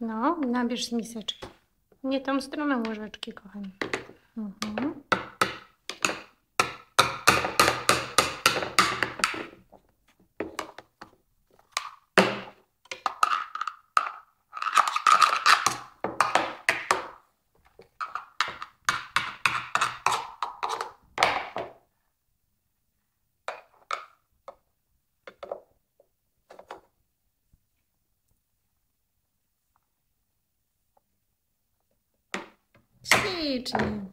No, nabierz z miseczki. Nie tą stroną łyżeczki, kochani. Städte.